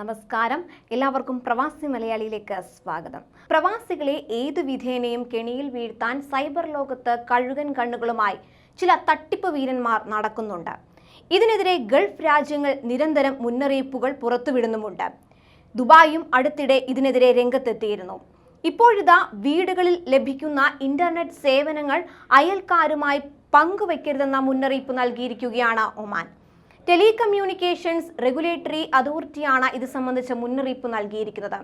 നമസ്കാരം. എല്ലാവർക്കും പ്രവാസി മലയാളിയിലേക്ക് സ്വാഗതം. പ്രവാസികളെ ഏതു വിധേനയും കെണിയിൽ വീഴ്ത്താൻ സൈബർ ലോകത്ത് കഴുകൻ കണ്ണുകളുമായി ചില തട്ടിപ്പ് വീരന്മാർ നടക്കുന്നുണ്ട്. ഇതിനെതിരെ ഗൾഫ് രാജ്യങ്ങൾ നിരന്തരം മുന്നറിയിപ്പുകൾ പുറത്തുവിടുന്നുമുണ്ട്. ദുബായും അടുത്തിടെ ഇതിനെതിരെ രംഗത്തെത്തിയിരുന്നു. ഇപ്പോഴിതാ വീടുകളിൽ ലഭിക്കുന്ന ഇന്റർനെറ്റ് സേവനങ്ങൾ അയൽക്കാരുമായി പങ്കുവയ്ക്കരുതെന്ന മുന്നറിയിപ്പ് നൽകിയിരിക്കുകയാണ് ഒമാൻ. ടെലികമ്മ്യൂണിക്കേഷൻസ് റെഗുലേറ്ററി അതോറിറ്റിയാണ് ഇത് സംബന്ധിച്ച മുന്നറിയിപ്പ് നൽകിയിരിക്കുന്നത്.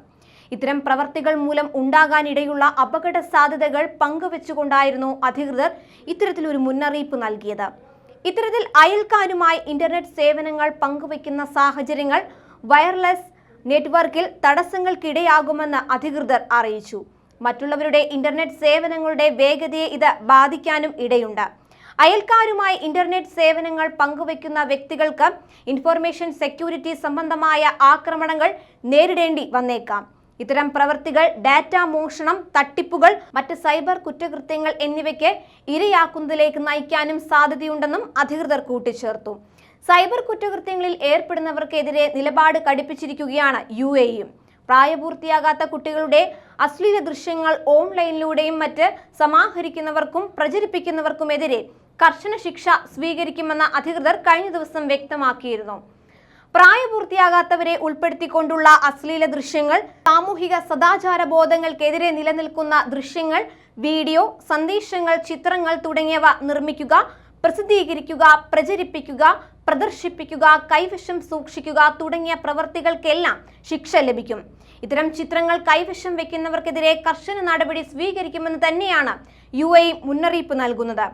ഇത്തരം പ്രവർത്തികൾ മൂലം ഉണ്ടാകാനിടയുള്ള അപകട സാധ്യതകൾ പങ്കുവെച്ചുകൊണ്ടായിരുന്നു അധികൃതർ ഇത്തരത്തിലൊരു മുന്നറിയിപ്പ് നൽകിയത്. ഇത്തരത്തിൽ അയൽക്കാരുമായി ഇന്റർനെറ്റ് സേവനങ്ങൾ പങ്കുവയ്ക്കുന്ന സാഹചര്യങ്ങൾ വയർലെസ് നെറ്റ്വർക്കിൽ തടസ്സങ്ങൾക്കിടയാകുമെന്ന് അധികൃതർ അറിയിച്ചു. മറ്റുള്ളവരുടെ ഇന്റർനെറ്റ് സേവനങ്ങളുടെ വേഗതയെ ഇത് ബാധിക്കാനും ഇടയുണ്ട്. അയൽക്കാരുമായി ഇന്റർനെറ്റ് സേവനങ്ങൾ പങ്കുവയ്ക്കുന്ന വ്യക്തികൾക്ക് ഇൻഫർമേഷൻ സെക്യൂരിറ്റി സംബന്ധമായ ആക്രമണങ്ങൾ നേരിടേണ്ടി വന്നേക്കാം. ഇത്തരം പ്രവൃത്തികൾ ഡാറ്റ മോഷണം തട്ടിപ്പുകൾ മറ്റ് സൈബർ കുറ്റകൃത്യങ്ങൾ എന്നിവയ്ക്ക് ഇരയാക്കുന്നതിലേക്ക് നയിക്കാനും സാധ്യതയുണ്ടെന്നും അധികൃതർ കൂട്ടിച്ചേർത്തു. സൈബർ കുറ്റകൃത്യങ്ങളിൽ ഏർപ്പെടുന്നവർക്കെതിരെ നിലപാട് കടുപ്പിച്ചിരിക്കുകയാണ് യു എയും പ്രായപൂർത്തിയാകാത്ത കുട്ടികളുടെ അശ്ലീല ദൃശ്യങ്ങൾ ഓൺലൈനിലൂടെയും മറ്റ് സമാഹരിക്കുന്നവർക്കും പ്രചരിപ്പിക്കുന്നവർക്കുമെതിരെ കർശന ശിക്ഷ സ്വീകരിക്കുമെന്ന് അധികൃതർ കഴിഞ്ഞ ദിവസം വ്യക്തമാക്കിയിരുന്നു. പ്രായപൂർത്തിയാകാത്തവരെ ഉൾപ്പെടുത്തിക്കൊണ്ടുള്ള അശ്ലീല ദൃശ്യങ്ങൾ സാമൂഹിക സദാചാര ബോധങ്ങൾക്കെതിരെ നിലനിൽക്കുന്ന ദൃശ്യങ്ങൾ വീഡിയോ സന്ദേശങ്ങൾ ചിത്രങ്ങൾ തുടങ്ങിയവ നിർമ്മിക്കുക പ്രസിദ്ധീകരിക്കുക പ്രചരിപ്പിക്കുക പ്രദർശിപ്പിക്കുക കൈവശം സൂക്ഷിക്കുക തുടങ്ങിയ പ്രവർത്തികൾക്കെല്ലാം ശിക്ഷ ലഭിക്കും. ഇത്തരം ചിത്രങ്ങൾ കൈവശം വെക്കുന്നവർക്കെതിരെ കർശന നടപടി സ്വീകരിക്കുമെന്ന് തന്നെയാണ് യു മുന്നറിയിപ്പ് നൽകുന്നത്.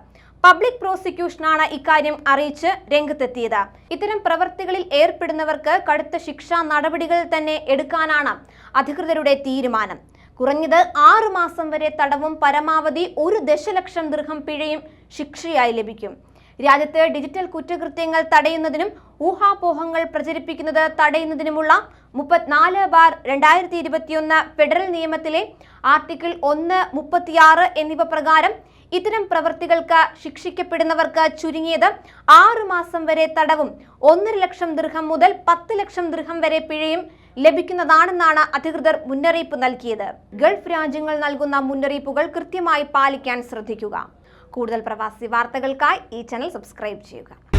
പബ്ലിക് പ്രോസിക്യൂഷനാണ് ഇക്കാര്യം അറിയിച്ച് രംഗത്തെത്തിയത്. ഇത്തരം പ്രവൃത്തികളിൽ ഏർപ്പെടുന്നവർക്ക് കടുത്ത ശിക്ഷാ നടപടികൾ തന്നെ എടുക്കാനാണ് അധികൃതരുടെ തീരുമാനം. കുറഞ്ഞത് ആറു മാസം വരെ തടവും പരമാവധി ഒരു ദശലക്ഷം ദൃഹം പിഴയും ശിക്ഷയായി ലഭിക്കും. രാജ്യത്ത് ഡിജിറ്റൽ കുറ്റകൃത്യങ്ങൾ തടയുന്നതിനും ഊഹാപോഹങ്ങൾ പ്രചരിപ്പിക്കുന്നത് തടയുന്നതിനുമുള്ള മുപ്പത്തിനാല് ബാർ രണ്ടായിരത്തി ഇരുപത്തിയൊന്ന് ഫെഡറൽ നിയമത്തിലെ ആർട്ടിക്കിൾ ഒന്ന് മുപ്പത്തിയാറ് എന്നിവ പ്രകാരം ഇത്തരം പ്രവൃത്തികൾക്ക് ശിക്ഷിക്കപ്പെടുന്നവർക്ക് ചുരുങ്ങിയത് ആറു മാസം വരെ തടവും ഒന്നര ലക്ഷം ദൃഹം മുതൽ പത്ത് ലക്ഷം ദൃഹം വരെ പിഴയും ലഭിക്കുന്നതാണെന്നാണ് അധികൃതർ മുന്നറിയിപ്പ് നൽകിയത്. ഗൾഫ് രാജ്യങ്ങൾ നൽകുന്ന മുന്നറിയിപ്പുകൾ കൃത്യമായി പാലിക്കാൻ ശ്രദ്ധിക്കുക. കൂടുതൽ പ്രവാസി വാർത്തകൾക്കായി ഈ ചാനൽ സബ്സ്ക്രൈബ് ചെയ്യുക.